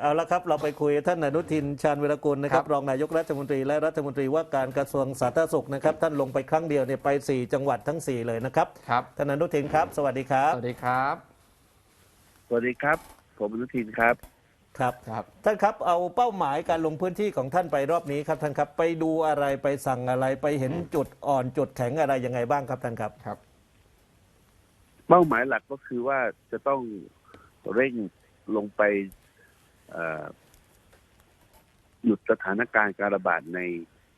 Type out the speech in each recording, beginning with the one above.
เอาละครับ เราไปคุยกับท่านอนุทินชาญวิรกุลนะครับครับ รองนายกรัฐมนตรีและรัฐมนตรีว่าการกระทรวงสาธารณสุขนะครับ ท่านลงไปครั้งเดียวเนี่ยไป 4 จังหวัดทั้ง 4 เลยนะครับครับ ท่านอนุทินครับ สวัสดีครับ สวัสดีครับ สวัสดีครับ ผมอนุทินครับ ครับ ครับ ท่านครับเอาเป้าหมายการลงพื้นที่ของท่านไปรอบนี้ครับท่านครับ ไปดูอะไรไปสั่งอะไรไปเห็นจุดอ่อนจุดแข็งอะไรยังไงบ้างครับท่านครับ ครับ เป้าหมายหลักก็คือว่าจะต้องเร่งลงไปเอ่อ หยุดสถานการณ์การระบาดใน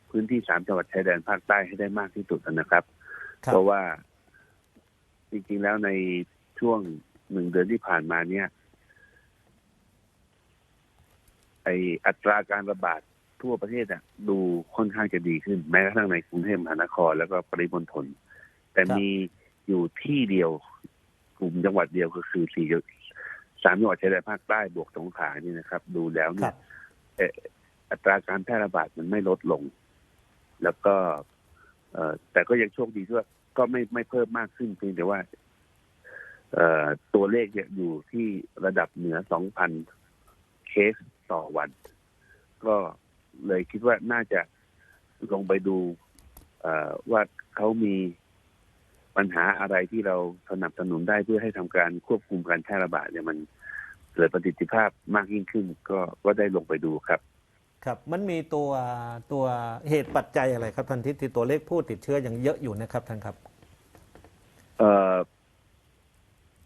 พื้นที่สามจังหวัดชายแดนภาคใต้ให้ได้มากที่สุดนะครับครับ เพราะว่าจริงๆแล้วในช่วงหนึ่งเดือนที่ผ่านมาเนี่ยไออัตราการระบาดทั่วประเทศอะดูค่อนข้างจะดีขึ้น แม้กระทั่งในกรุงเทพมหานครแล้วก็ปริมณฑลแต่ครับมีอยู่ที่เดียวกลุ่มจังหวัดเดียวก็คือสี่สามจังหวัดชายแดนภาคใต้บวกสงขลานี่นะครับ ดูแล้วคเนี่รัยบเอ่ออัตราการแพร่ระบาดมันไม่ลดลง แล้วก็เอ่อแต่ก็ยังโชคดีที่ว่าก็ไม่ไม่เพิ่มมากขึ้นเพียงแต่ว่า เอ่อตัวเลขเนี่ยอยู่ที่ระดับเหนือ2,000เคสต่อวัน ก็เลยคิดว่าน่าจะลงไปดูเอ่อว่าเขามีปัญหาอะไรที่เราสนับสนุนได้เพื่อให้ทำการควบคุมการแพร่ระบาดเนี่ยมัน เกิดประสิทธิภาพมากยิ่งขึ้นก็ก็ได้ลงไปดูครับ ครับมันมีตัวตัวเหตุปัจจัยอะไรครับท่านที่ที่ตัวเลขผู้ติดเชื้อยังเยอะอยู่นะครับท่านครับ เอ่อ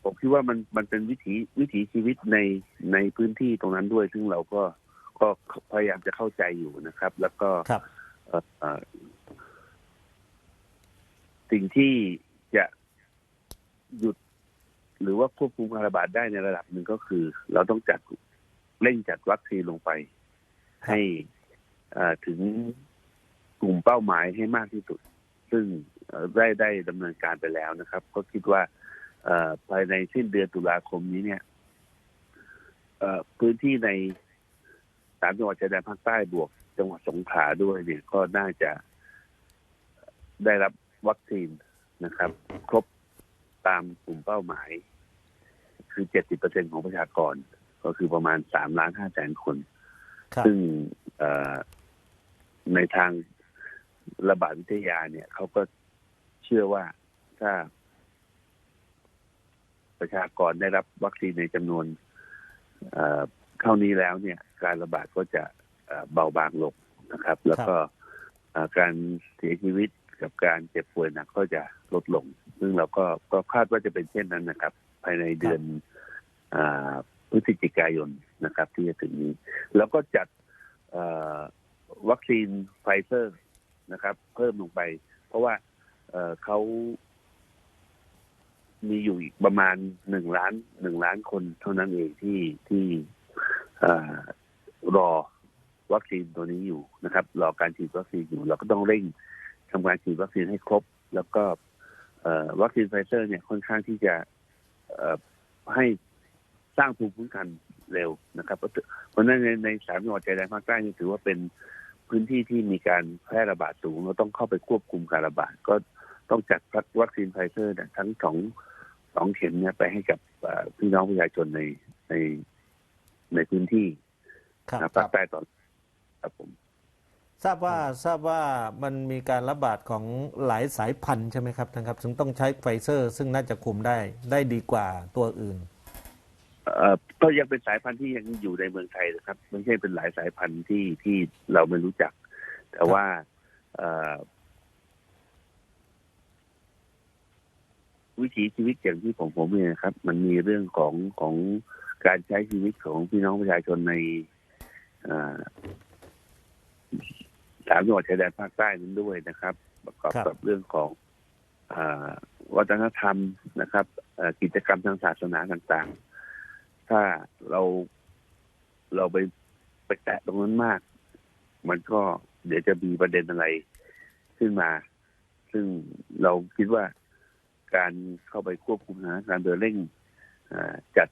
ผมคิดว่ามันมันเป็นวิถีวิถีชีวิตในในพื้นที่ตรงนั้นด้วย ซึ่งเราก็ก็พยายามจะเข้าใจอยู่นะครับ แล้วก็ครับเอ่อเอ่อสิ่งที่จะหยุด หรือว่าควบคุมการระบาดได้ในระดับหนึ่งก็คือ เราต้องจัดเร่งจัดวัคซีนลงไป ให้เอ่อถึงกลุ่มเป้าหมายให้มากที่สุด ซึ่งเอ่อได้ได้ดำเนินการไปแล้วนะครับ ก็คิดว่าเอ่อภายในสิ้นเดือนตุลาคมนี้เนี่ยเอ่อพื้นที่ในสามจังหวัดชายแดนภาคใต้บวก จังหวัดสงขลาด้วยเนี่ยก็น่าจะได้รับวัคซีนนะครับ ครบตามกลุ่มเป้าหมาย คือเจ็ดสิบเปอร์เซ็นของประชากร ก็คือประมาณสามล้านห้าแสนคนครับซึ่งเอ่อในทางระบาดวิทยาเนี่ยเขาก็เชื่อว่าถ้า ประชากรได้รับวัคซีนในจำนวนเอ่อเท่านี้แล้วเนี่ย การระบาดก็จะเอ่อเบาบางลงนะครับ แล้วก็เอ่อการเสียชีวิตกับการเจ็บป่วยหนักก็จะลดลง ซึ่งเราก็ก็คาดว่าจะเป็นเช่นนั้นนะครับ ภายในเดือนอาพฤศจิกายนนะครับ ที่จะถึงนี้ แล้วก็จัดเอ่อวัคซีนไฟเซอร์นะครับ เพิ่มลงไป เพราะว่าเอ่อเขามีอยู่อีกประมาณหนึ่งล้านหนึ่งล้านคนเท่านั้นเองที่ที่เอ่อรอวัคซีนตัวนี้อยู่นะครับ รอการฉีดวัคซีนอยู่ เราก็ต้องเร่งทำการฉีดวัคซีนให้ครบ แล้วก็เอ่อวัคซีนไฟเซอร์เนี่ยค่อนข้างที่จะเอ่อ ให้สร้างภูมิคุ้มกันเร็วนะครับเพราะเพราะฉะนั้นในในสามจังหวัดชายแดนภาคใต้นี่ถือว่าเป็นพื้นที่ที่มีการแพร่ระบาดสูงเราต้องเข้าไปควบคุมการระบาด ก็ต้องจัดวัคซีนไฟเซอร์เนี่ยทั้งสองสองเข็มเนี่ยไปให้กับเอ่อพี่น้องประชาชนในในในพื้นที่ครับนะภาคใต้ตอนครับผม ทราบว่าทราบว่ามันมีการระบาดของหลายสายพันธุ์ใช่ไหมครับท่านครับถึงต้องใช้ไฟเซอร์ ซึ่งน่าจะคุมได้ได้ดีกว่าตัวอื่นเอ่อก็ยังเป็นสายพันธุ์ที่ยังอยู่ในเมืองไทยนะครับ ไม่ใช่เป็นหลายสายพันธุ์ที่ที่เราไม่รู้จัก แต่ว่าเอ่อวิถีชีวิตอย่างที่ผมผมเนี่ยนะครับ มันมีเรื่องของของการใช้ชีวิตของพี่น้องประชาชนในเอ่อ สามจังหวัดชายแดนภาคใต้นั้นด้วยนะครับ ประกอบครับกับเรื่องของเอ่อวัฒนธรรมนะครับเอ่อกิจกรรมทางศาสนาต่างๆ ถ้าเราเราไปไปแตะตรงนั้นมาก มันก็เดี๋ยวจะมีประเด็นอะไรขึ้นมา ซึ่งเราคิดว่าการเข้าไปควบคุมสถานการณ์โดยเร่งเอ่อจัด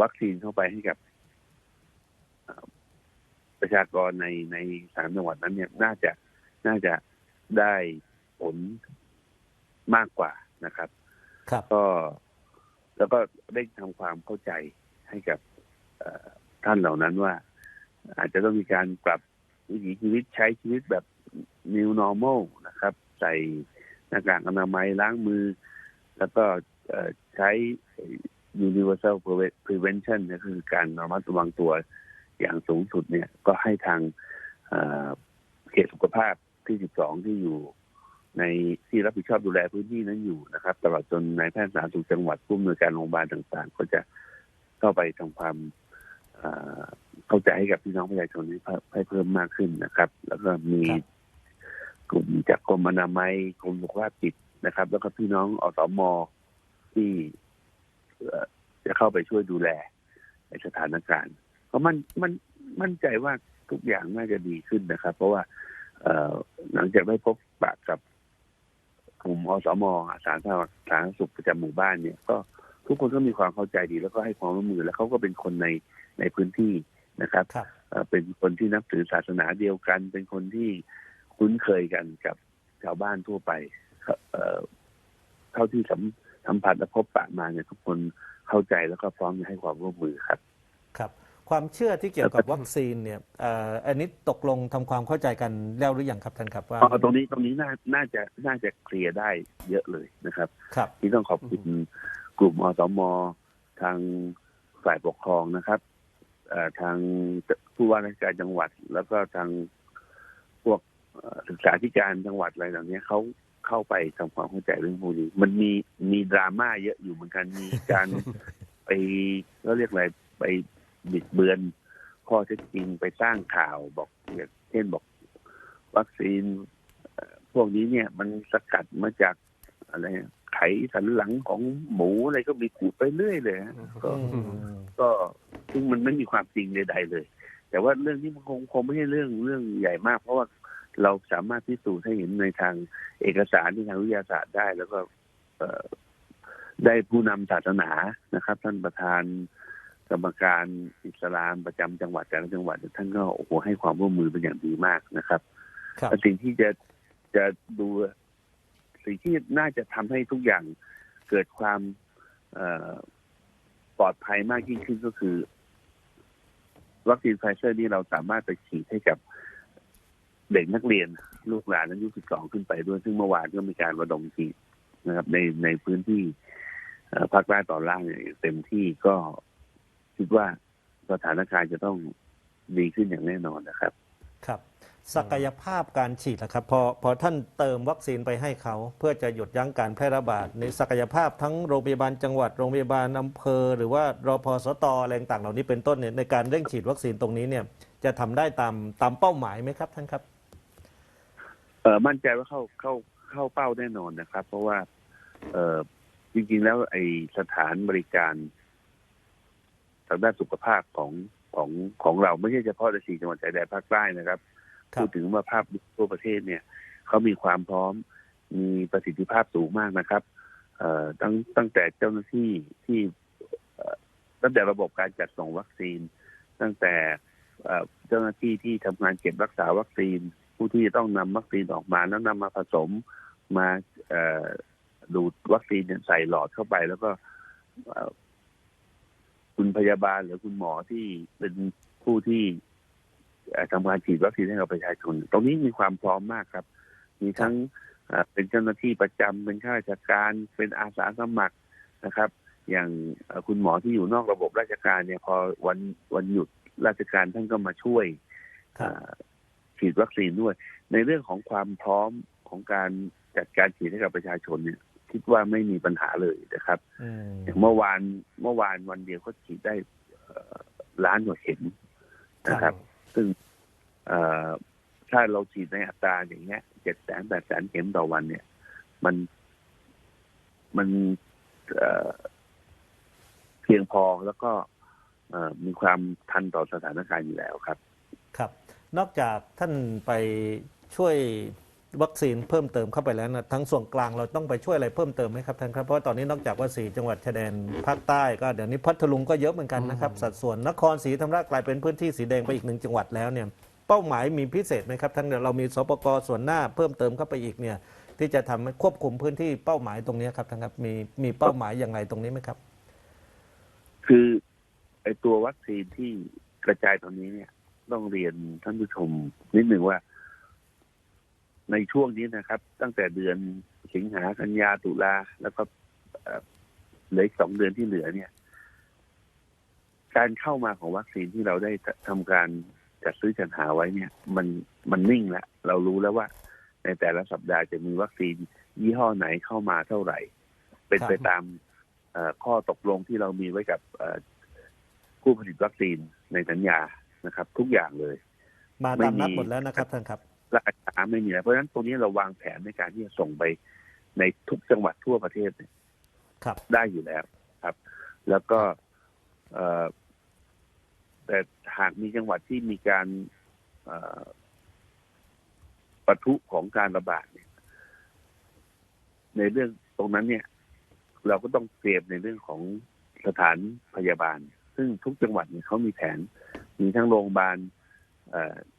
วัคซีนเข้าไปให้กับเอ่อ ประชากรในในสามจังหวัดนั้นเนี่ยน่าจะน่าจะได้ผลมากกว่านะครับ ครับก็แล้วก็เร่งทำความเข้าใจให้กับเอ่อท่านเหล่านั้นว่า อาจจะต้องมีการปรับวิถีชีวิตใช้ชีวิตแบบ new normal นะครับ ใส่หน้ากากอนามัยล้างมือ แล้วก็เอ่อใช้ universal prevention ก็คือการระมัดระวังตัว อย่างสูงสุดเนี่ยก็ให้ทางเอ่อเขตสุขภาพที่ 12 ที่อยู่ ในที่รับผิดชอบดูแลพื้นที่นั้นอยู่นะครับ ตลอดจนนายแพทย์สาธารณสุขจังหวัดผู้อำนวยการโรงพยาบาลต่างๆ ก็จะเข้าไปทำความเอ่อเข้าใจให้กับพี่น้องประชาชนให้เพิ่มให้เพิ่มมากขึ้นนะครับ แล้วก็มีครับกลุ่มจากกรมอนามัยกรมสุขภาพจิตนะครับ แล้วก็พี่น้องอสมที่เอ่อจะเข้าไปช่วยดูแลในสถานการณ์ เพราะมันมันมั่นใจว่าทุกอย่างน่าจะดีขึ้นนะครับ เพราะว่าเอ่อหลังจากได้พบปะกับกลุ่มอสมอาสาสาธารณสุขประจำหมู่บ้านเนี่ย ก็ทุกคนก็มีความเข้าใจดีแล้วก็ให้ความร่วมมือ แล้วเขาก็เป็นคนในในพื้นที่นะครับครับเอ่อเป็นคนที่นับถือศาสนาเดียวกัน เป็นคนที่คุ้นเคยกันกับชาวบ้านทั่วไปเอ่อเท่าที่สัมสัมผัสและพบปะมาเนี่ยทุกคนเข้าใจแล้วก็พร้อมจะให้ความร่วมมือครับ ครับ ความเชื่อที่เกี่ยวกับวัคซีนเนี่ยเอ่ออันนี้ตกลงทำความเข้าใจกันแล้วหรือยังครับท่านครับว่าอ๋อตรงนี้ตรงนี้น่าน่าจะน่าจะเคลียร์ได้เยอะเลยนะครับ ครับที่ต้องขอบคุณกลุ่มอสมทางฝ่ายปกครองนะครับเอ่อทางผู้ว่าราชการจังหวัด แล้วก็ทางพวกเอ่อศึกษาธิการจังหวัดอะไรเหล่านี้เขาเข้าไปทำความเข้าใจเรื่องพวกนี้ มันมีมีดราม่าเยอะอยู่เหมือนกันมีการไปก็เรียกอะไรไป บิดเบือนข้อเท็จจริงไปสร้างข่าวบอกอย่างเช่นบอกวัคซีนเอ่อพวกนี้เนี่ยมันสกัดมาจากอะไรไขสันหลังของหมูอะไรก็มีขูดไปเรื่อยเลยฮะก็อืมก็ซึ่งมันไม่มีความจริงใดๆเลย แต่ว่าเรื่องนี้มันคงคงไม่ใช่เรื่องเรื่องใหญ่มาก เพราะว่าเราสามารถพิสูจน์ให้เห็นในทางเอกสารในทางวิทยาศาสตร์ได้ แล้วก็เอ่อได้ผู้นำศาสนานะครับ ท่านประธาน กรรมการอิสลามประจำจังหวัดแต่ละจังหวัดท่านก็โอ้โหให้ความร่วมมือเป็นอย่างดีมากนะครับครับและสิ่งที่จะจะดูสิ่งที่น่าจะทำให้ทุกอย่างเกิดความเอ่อปลอดภัยมากยิ่งขึ้นก็คือวัคซีนไฟเซอร์นี่เราสามารถไปฉีดให้กับเด็กนักเรียนลูกหลานอายุ 12 ขึ้นไปด้วย ซึ่งเมื่อวานก็มีการระดมฉีดนะครับ ในในพื้นที่เอ่อภาคใต้ตอนล่างเนี่ยเต็มที่ก็ คิดว่าสถานการณ์จะต้องดีขึ้นอย่างแน่นอนนะครับ ครับ ศักยภาพการฉีดนะครับพอพอท่านเติมวัคซีนไปให้เขาเพื่อจะหยุดยั้งการแพร่ระบาดในศักยภาพทั้งโรงพยาบาลจังหวัดโรงพยาบาลอำเภอ หรือว่ารพสตอะไรต่างๆเหล่านี้เป็นต้นเนี่ยในการเร่งฉีดวัคซีนตรงนี้เนี่ย จะทำได้ตามตามเป้าหมายไหมครับท่านครับเออมั่นใจว่าเข้าเข้าเข้าเป้าแน่นอนนะครับ เพราะว่าเออจริงๆแล้วไอสถานบริการทางด้านสุขภาพของของของเราไม่ใช่เฉพาะในสี่จังหวัดชายแดนภาคใต้นะครับครับพูดถึงว่าภาพทั่วประเทศเนี่ยเขามีความพร้อมมีประสิทธิภาพสูงมากนะครับเอ่อตั้งตั้งแต่เจ้าหน้าที่ที่เอ่อตั้งแต่ระบบการจัดส่งวัคซีน ตั้งแต่เอ่อเจ้าหน้าที่ที่ทำงานเก็บรักษาวัคซีน ผู้ที่จะต้องนำวัคซีนออกมาแล้วนำมาผสมมาเอ่อดูดวัคซีนเนี่ยใส่หลอดเข้าไป แล้วก็เอ่อ คุณพยาบาลหรือคุณหมอที่เป็นผู้ที่เอ่อทำงานฉีดวัคซีนให้กับประชาชน ตรงนี้มีความพร้อมมากครับ มีทั้งเอ่อเป็นเจ้าหน้าที่ประจำเป็นข้าราชการเป็นอาสาสมัครนะครับ อย่างเอ่อคุณหมอที่อยู่นอกระบบราชการเนี่ยพอวันวันหยุดราชการท่านก็มาช่วยครับเอ่อฉีดวัคซีนด้วย ในเรื่องของความพร้อมของการจัดการฉีดให้กับประชาชนเนี่ย คิดว่าไม่มีปัญหาเลยนะครับอืมอย่างเมื่อวานเมื่อวานวันเดียวก็ฉีดได้เอ่อล้านกว่าเข็มนะครับ ซึ่งเอ่อถ้าเราฉีดในอัตราอย่างเงี้ยเจ็ดแสนแปดแสนเข็มต่อวันเนี่ย มันมันเอ่อเพียงพอแล้วก็เอ่อมีความทันต่อสถานการณ์อยู่แล้วครับ ครับ นอกจากท่านไปช่วย วัคซีนเพิ่มเติมเข้าไปแล้วนะทั้งส่วนกลางเราต้องไปช่วยอะไรเพิ่มเติมไหมครับท่านครับเพราะว่าตอนนี้นอกจากว่าสี่จังหวัดชายแดนภาคใต้ก็เดี๋ยวนี้พัทลุงก็เยอะเหมือนกันนะครับสัดส่วนนครศรีธรรมราชกลายเป็นพื้นที่สีแดงไปอีกหนึ่งจังหวัดแล้วเนี่ยเป้าหมายมีพิเศษไหมครับท่านเดี๋ยวเรามีสปกส่วนหน้าเพิ่มเติมเข้าไปอีกเนี่ยที่จะทำให้ควบคุมพื้นที่เป้าหมายตรงนี้ครับท่านครับมีมีเป้าหมายอย่างไรตรงนี้ไหมครับ คือไอตัววัคซีนที่กระจายตอนนี้เนี่ยต้องเรียนท่านผู้ชมนิดหนึ่งว่า ในช่วงนี้นะครับ ตั้งแต่เดือนสิงหากันยาตุลาแล้วก็เหลืออีกสองเดือนที่เหลือเนี่ย การเข้ามาของวัคซีนที่เราได้ทำการจัดซื้อจัดหาไว้เนี่ย มันมันนิ่งแล้วเรารู้แล้วว่า ในแต่ละสัปดาห์จะมีวัคซีนยี่ห้อไหนเข้ามาเท่าไหร่ เป็นไปตามข้อตกลงที่เรามีไว้กับผู้ผลิตวัคซีนในสัญญานะครับ ทุกอย่างเลย มาตามนัดหมดแล้วนะครับท่านครับ ราคาไม่มีอะไรเพราะฉะนั้นตรงนี้เราวางแผนในการที่จะส่งไปในทุกจังหวัดทั่วประเทศเนี่ยครับ ได้อยู่แล้วครับ แล้วก็เอ่อแต่หากมีจังหวัดที่มีการเอ่อปะทุของการระบาดเนี่ย ในเรื่องตรงนั้นเนี่ย เราก็ต้องเตรียมในเรื่องของสถานพยาบาล ซึ่งทุกจังหวัดเนี่ยเขามีแผน มีทั้งโรงพยาบาลเอ่อ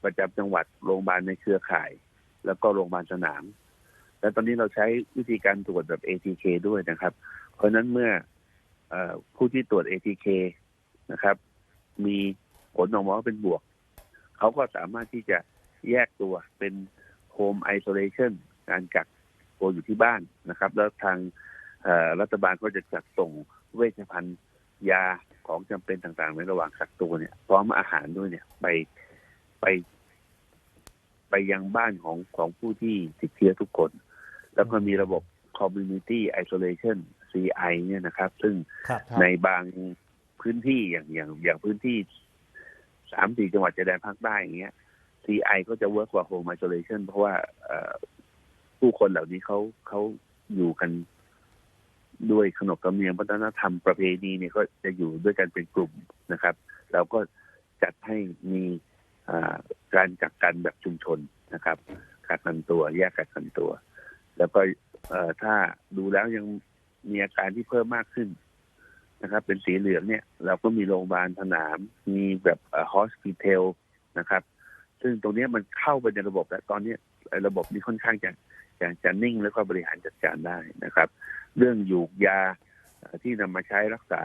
ประจำจังหวัดโรงพยาบาลในเครือข่าย แล้วก็โรงพยาบาลสนาม และตอนนี้เราใช้วิธีการตรวจแบบ ATK ด้วยนะครับ เพราะนั้นเมื่ออผู้ที่ตรวจ ATK นะครับ มีผลออกมาเป็นบวก เขาก็สามารถที่จะแยกตัวเป็น Home Isolation การกักตัวอยู่ที่บ้านนะครับ แล้วทางรัฐบาลก็จะจัดส่งเวชภัณฑ์ยาของจำเป็นต่างๆ ในระหว่างกักตัวเนี่ยพร้อมอาหารด้วยเนี่ยไป ไป ไปยังบ้านของของผู้ที่ติดเชื้อทุกคน แล้วก็มีระบบ Community Isolation CI เนี่ยนะครับ ซึ่งครับในบางพื้นที่อย่างอย่างอย่างพื้นที่สามสี่จังหวัดชายแดนภาคใต้อย่างเงี้ย CI ก็จะเวิร์กกว่า Home Isolation เพราะว่าเอ่อผู้คนเหล่านี้เขาเขาอยู่กันด้วยขนบธรรมเนียมวัฒนธรรมประเพณีเนี่ยก็จะอยู่ด้วยกันเป็นกลุ่มนะครับ เราก็จัดให้มีอ่า การกักกันแบบชุมชนนะครับกักกันตัวแยกกักกันตัว แล้วก็ถ้าดูแล้วยังมีอาการที่เพิ่มมากขึ้นนะครับ เป็นสีเหลืองเนี่ย เราก็มีโรงพยาบาลสนาม มีแบบฮอสพิทอลนะครับ ซึ่งตรงนี้มันเข้าไปในระบบแล้วตอนนี้ระบบนี้ค่อนข้างจะจะจะนิ่งแล้วก็บริหารจัดการได้นะครับ เรื่องยูกยาที่นำมาใช้รักษา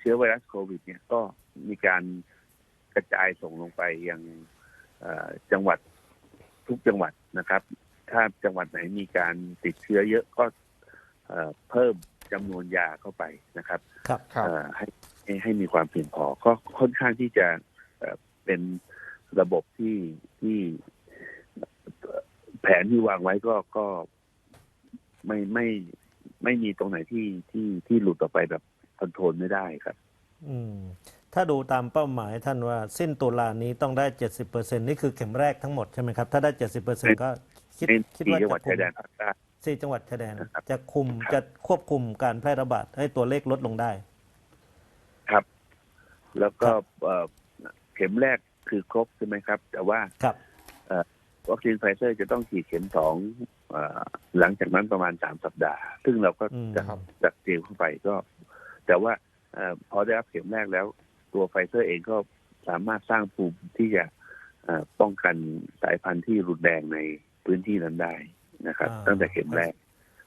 เชื้อไวรัสโควิด เนี่ยก็มีการกระจายส่งลงไปยังเอ่อจังหวัดทุกจังหวัดนะครับ ถ้าจังหวัดไหนมีการติดเชื้อเยอะก็เอ่อเพิ่มจำนวนยาเข้าไปนะครับครับครับเอ่อให้ให้ให้มีความเพียงพอก็ค่อนข้างที่จะเอ่อเป็นระบบที่ที่เอ่อแผนที่วางไว้ก็ก็ไม่ไม่ไม่มีตรงไหนที่ที่ที่หลุดออกไปแบบ คอนโทรลไม่ได้ครับ อืม ถ้าดูตามเป้าหมายท่านว่าสิ้นตุลานี้ต้องได้70%นี่คือเข็มแรกทั้งหมดใช่ไหมครับ ถ้าได้70%ก็คิดในคิดสี่ว่าจังหวัดจะคุชามยแดนภาคใต้สี่จังหวัดชายแดนนะครับจะคุมครับจะควบคุมการแพร่ระบาดให้ตัวเลขลดลงได้ ครับ แล้วก็ครับเอ่อเข็มแรกคือครบใช่ไหมครับ แต่ว่าครับวัคซีนไฟเซอร์จะต้องฉีดเข็มสองเอ่อหลังจากนั้นประมาณสามสัปดาห์ ซึ่งเราก็อืมจะครับจัดเตรียมเข้าไปก็ แต่ว่าเอ่อพอได้รับเข็มแรกแล้ว ตัวไฟเซอร์เองก็สามารถสร้างภูมิที่จะเอ่อป้องกันสายพันธุ์ที่รุนแรงในพื้นที่นั้นได้นะครับอ่าตั้งแต่เข็มแรก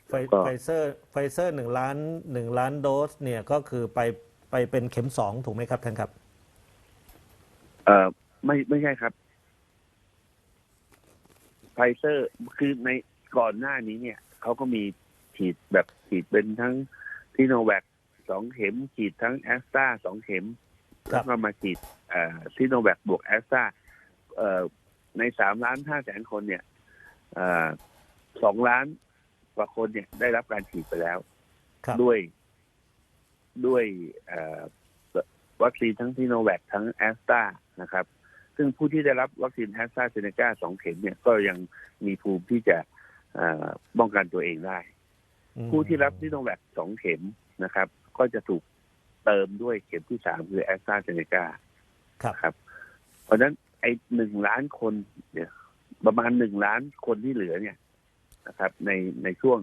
ไฟก็ไฟเซอร์ไฟเซอร์หนึ่งล้านหนึ่งล้านโดสเนี่ยก็คือไปไปเป็นเข็มสองถูกไหมครับท่านครับ เอ่อไม่ไม่ใช่ครับไฟเซอร์คือในก่อนหน้านี้เนี่ยเขาก็มีฉีดแบบฉีดเป็นทั้งซีโนแวค สองเข็มฉีดทั้งแอสตราสองเข็มครับแล้วก็มาฉีดซีโนแวคบวกแอสตราในสามล้านห้าแสนคนเนี่ยสองล้านกว่าคนเนี่ยได้รับการฉีดไปแล้วครับด้วยด้วยเอ่อวัคซีนทั้งซีโนแวคทั้งแอสตรานะครับ ซึ่งผู้ที่ได้รับวัคซีนแอสตราเซเนกาสองเข็มเนี่ยก็ยังมีภูมิที่จะเอ่อป้องกันตัวเองได้อืมผู้ที่รับซีโนแวคสองเข็มนะครับ ก็จะถูกเติมด้วยเข็มที่สามคือแอสตราเซเนกาครับครับ เพราะฉะนั้นไอ้หนึ่งล้านคนเนี่ย ประมาณหนึ่งล้านคนที่เหลือเนี่ยนะครับ ในในช่วง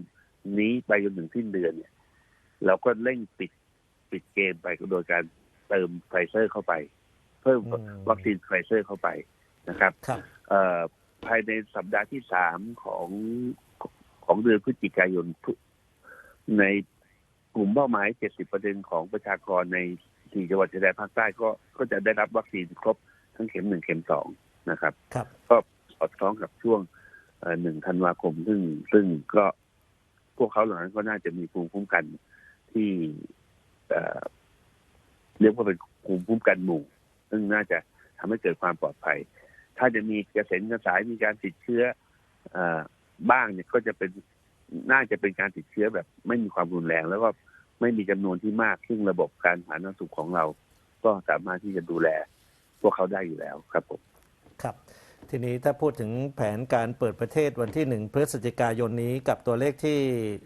นี้ไปจนถึงสิ้นเดือนเนี่ย เราก็เร่งปิดปิดเกมไปโดยการเติมไฟเซอร์เข้าไป เพิ่มอืมวัคซีนไฟเซอร์เข้าไปนะครับครับเอ่อภายในสัปดาห์ที่สามของของเดือนพฤศจิกายนทุกใน กลุ่มเป้าหมาย 70%ของประชากรในสี่จังหวัดชายแดนภาคใต้ก็ก็จะได้รับวัคซีนครบทั้งเข็มหนึ่งเข็มสองนะครับครับ ก็สอดคล้องกับช่วงหนึ่งธันวาคมซึ่งซึ่งก็พวกเขาเหล่านั้นก็น่าจะมีภูมิคุ้มกันที่เอ่อเรียกว่าเป็นภูมิคุ้มกันหมู่ ซึ่งน่าจะทำให้เกิดความปลอดภัย ถ้าจะมีกระเซ็นกระสายมีการติดเชื้อเออบ้างเนี่ยก็จะเป็น น่าจะเป็นการติดเชื้อแบบไม่มีความรุนแรง แล้วก็ไม่มีจำนวนที่มาก ซึ่งระบบการสาธารณสุขของเรา ก็สามารถที่จะดูแล พวกเขาได้อยู่แล้วครับผมครับ ทีนี้ถ้าพูดถึงแผนการเปิดประเทศวันที่หนึ่งพฤศจิกายนนี้กับตัวเลขที่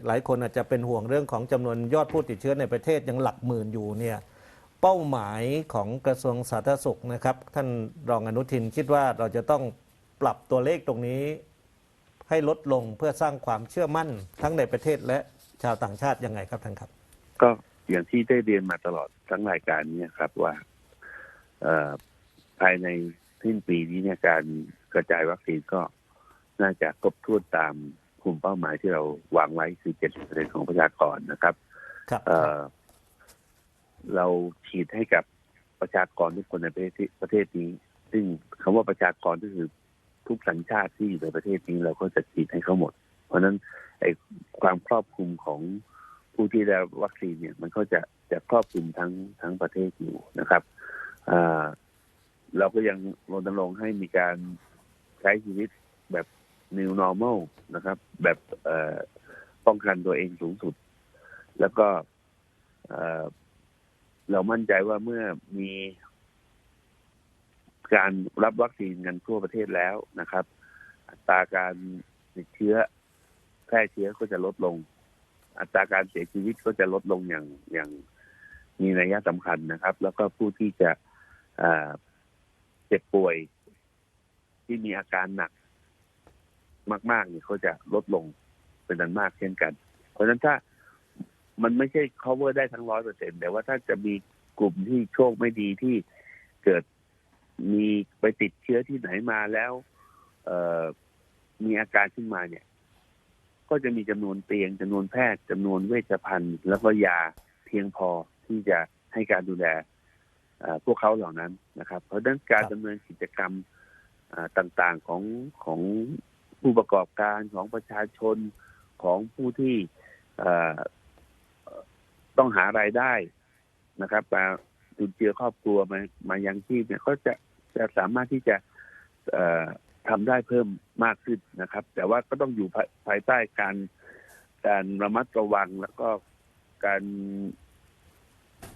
หลายคนอาจจะเป็นห่วงเรื่องของจำนวนยอดผู้ติดเชื้อในประเทศยังหลักหมื่นอยู่เนี่ยเป้าหมายของกระทรวงสาธารณสุขนะครับ ท่านรองอนุทินคิดว่าเราจะต้องปรับตัวเลขตรงนี้ ให้ลดลงเพื่อสร้างความเชื่อมั่นทั้งในประเทศและชาวต่างชาติยังไงครับท่านครับ ก็อย่างที่ได้เรียนมาตลอดทั้งรายการเนี้ครับว่าเอ่อภายในสิ้นปีนี้เนี่ยการกระจายวัคซีนก็น่าจะครบถ้วนตามกลุ่มเป้าหมายที่เราวางไว้คือ 70%ของประชากรนะครับครับเอ่อเราฉีดให้กับประชากรทุกคนในประเทศที่ประเทศนี้ ซึ่งคำว่าประชากรก็คือ ทุกสัญชาติที่อยู่ในประเทศนี้เราก็จะฉีดให้เขาหมด เพราะฉะนั้นไอ้ความครอบคลุมของผู้ที่ได้วัคซีนเนี่ย มันก็จะจะครอบคลุมทั้งทั้งประเทศอยู่นะครับเราก็ยังรณรงค์ให้มีการใช้ชีวิตแบบ new normal นะครับ แบบป้องกันตัวเองสูงสุด แล้วก็เรามั่นใจว่าเมื่อมี การรับวัคซีนกันทั่วประเทศแล้วนะครับ อัตราการติดเชื้อแพร่เชื้อก็จะลดลง อัตราการเสียชีวิตก็จะลดลงอย่างอย่างมีนัยสำคัญนะครับ แล้วก็ผู้ที่จะเอ่อเจ็บป่วยที่มีอาการหนัก มาก ๆ เนี่ยเขาจะลดลงเป็นอันมากเช่นกัน เพราะฉะนั้นถ้ามันไม่ใช่ cover ได้ทั้งร้อยเปอร์เซ็นแต่ว่าถ้าจะมีกลุ่มที่โชคไม่ดีที่เกิด มีไปติดเชื้อที่ไหนมาแล้วเอ่อมีอาการขึ้นมาเนี่ย ก็จะมีจำนวนเตียงจำนวนแพทย์จำนวนเวชภัณฑ์ แล้วก็ยาเพียงพอที่จะให้การดูแลเอ่อพวกเขาเหล่านั้นนะครับ เพราะฉะนั้นการครับดำเนินกิจกรรมอ่าต่างๆของของผู้ประกอบการของประชาชนของผู้ที่เอ่อต้องหารายได้นะครับมาจุนเจือครอบครัวมามายังชีพเนี่ยก็จะ จะสามารถที่จะเอ่อทำได้เพิ่มมากขึ้นนะครับ แต่ว่าก็ต้องอยู่ภายใต้การการระมัดระวังแล้วก็การ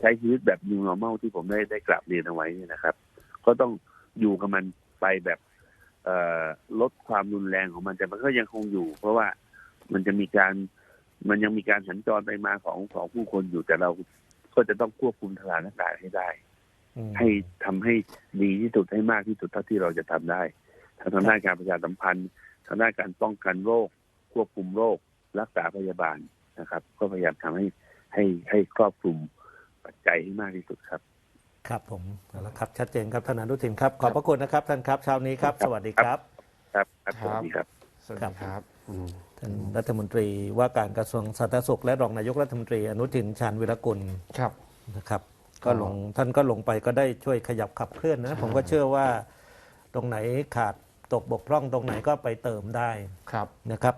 ใช้ชีวิตแบบ new normal ที่ผมได้ได้กราบเรียนเอาไว้นี่นะครับ ก็ต้องอยู่กับมันไปแบบเอลดความรุนแรงของมันแต่มันก็ยังคงอยู่ เพราะว่ามันจะมีการมันยังมีการสัญจรไปมาของของผู้คนอยู่แต่เราก็จะต้องควบคุมสถานการณ์ให้ได้ ให้ทำให้ดีที่สุดให้มากที่สุดเท่าที่เราจะทำได้ทางทางด้านการประชาสัมพันธ์ทางด้านการป้องกันโรค ควบคุมโรค รักษาพยาบาลนะครับ ก็พยายามทำให้ให้ให้ครอบคลุมปัจจัยให้มากที่สุดครับ ครับผมเอาละครับ ชัดเจนครับท่านอนุทินครับ ขอบพระคุณนะครับท่านครับเช้านี้ครับ สวัสดีครับ ครับครับสครับวัสดีครับสวัสครัดีบครับอืมท่านรัฐมนตรีว่าการกระทรวงสาธารณสุขและรองนายกรัฐมนตรีอนุทินชาญวิรกุลครับนะครับ ก็ก็ลงท่านก็ลงไปก็ได้ช่วยขยับขับเคลื่อนนะใช่ผมก็เชื่อว่าตรงไหนขาดตกบกพร่องตรงไหนก็ไปเติมได้ครับนะครับ